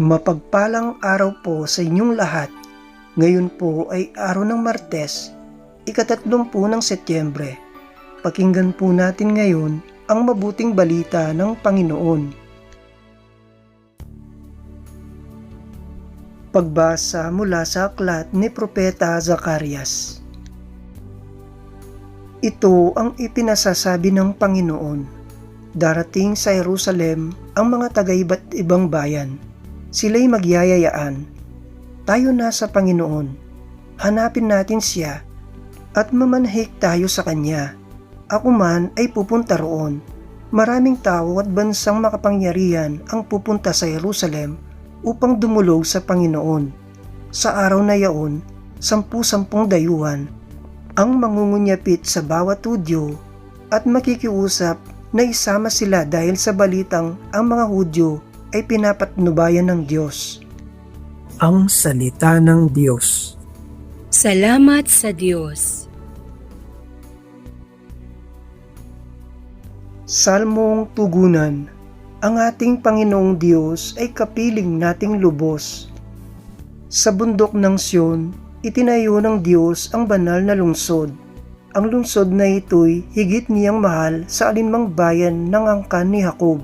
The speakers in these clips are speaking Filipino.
Mapagpalang araw po sa inyong lahat. Ngayon po ay araw ng Martes, ikatatlong po ng Setyembre. Pakinggan po natin ngayon ang mabuting balita ng Panginoon. Pagbasa mula sa aklat ni Propeta Zacarias. Ito ang ipinasasabi ng Panginoon. Darating sa Jerusalem ang mga taga-iba't ibang bayan. Sila'y magyayayaan. Tayo na sa Panginoon. Hanapin natin siya at mamanhik tayo sa Kanya. Ako man ay pupunta roon. Maraming tao at bansang makapangyarihan ang pupunta sa Jerusalem upang dumulog sa Panginoon. Sa araw na yaon, sampu-sampung dayuhan ang mangungunyapit sa bawat Hudyo at makikiusap na isama sila dahil sa balitang ang mga Hudyo ay pinapatnubayan ng Diyos. Ang Salita ng Diyos Salamat sa Diyos. Salmong Tugunan Ang ating Panginoong Diyos ay kapiling nating lubos. Sa bundok ng Siyon, itinayo ng Diyos ang banal na lungsod. Ang lungsod na ito'y higit niyang mahal sa alinmang bayan ng angkan ni Jacob.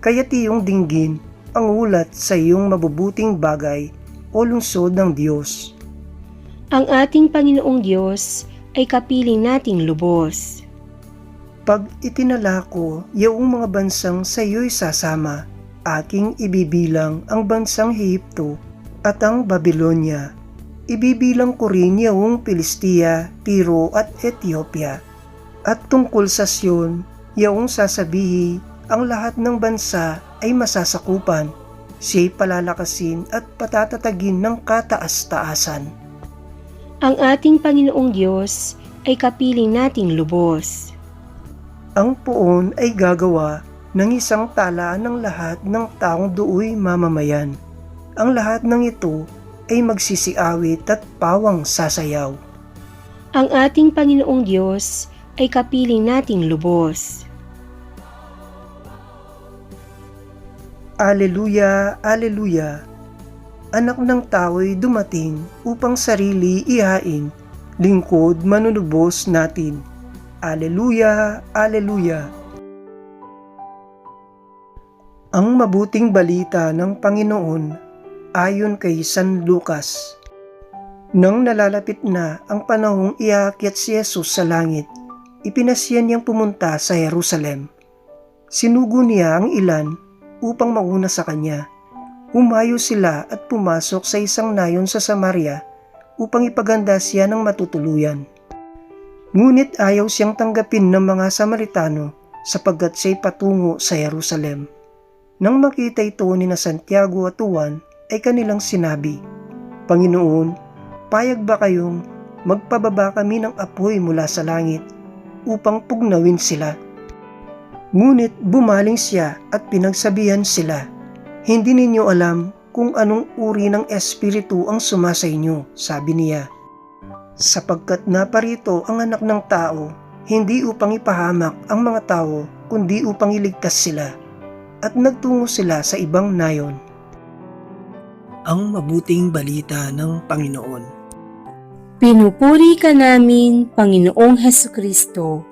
Kaya tiyong dinggin ang ulat sa iyong mabubuting bagay o lungsod ng Diyos. Ang ating Panginoong Diyos ay kapiling nating lubos. Pag itinala ko yaong mga bansang sa iyo'y sasama, aking ibibilang ang bansang Ehipto at ang Babylonia. Ibibilang ko rin yaong Pilistia, Tiro at Ethiopia. At tungkol sa Sion, yaong sasabihi, ang lahat ng bansa ay masasakupan. Siya'y palalakasin at patatatagin ng kataas-taasan. Ang ating Panginoong Diyos ay kapiling nating lubos. Ang puon ay gagawa ng isang talaan ng lahat ng taong duoy mamamayan. Ang lahat ng ito ay magsisiawit at pawang sasayaw. Ang ating Panginoong Diyos ay kapiling nating lubos. Aleluya, Aleluya. Anak ng tao'y dumating upang sarili ihain, lingkod manunubos natin. Aleluya, Aleluya. Ang mabuting balita ng Panginoon ayon kay San Lucas. Nang nalalapit na ang panahong iakyat si Jesus sa langit, ipinasyan niyang pumunta sa Jerusalem. Sinugo niya ang ilan upang mauna sa kanya. Humayo sila at pumasok sa isang nayon sa Samaria upang ipaganda siya ng matutuluyan. Ngunit ayaw siyang tanggapin ng mga Samaritano sapagkat siya'y patungo sa Jerusalem. Nang makita ito ni na Santiago at Juan, ay kanilang sinabi, Panginoon, payag ba kayong magpababa kami ng apoy mula sa langit upang pugnawin sila? Ngunit bumaling siya at pinagsabihan sila, Hindi ninyo alam kung anong uri ng espiritu ang sumasa inyo, sabi niya. Sapagkat naparito ang anak ng tao, hindi upang ipahamak ang mga tao, kundi upang iligtas sila. At nagtungo sila sa ibang nayon. Ang mabuting balita ng Panginoon. Pinupuri ka namin, Panginoong Heso Kristo.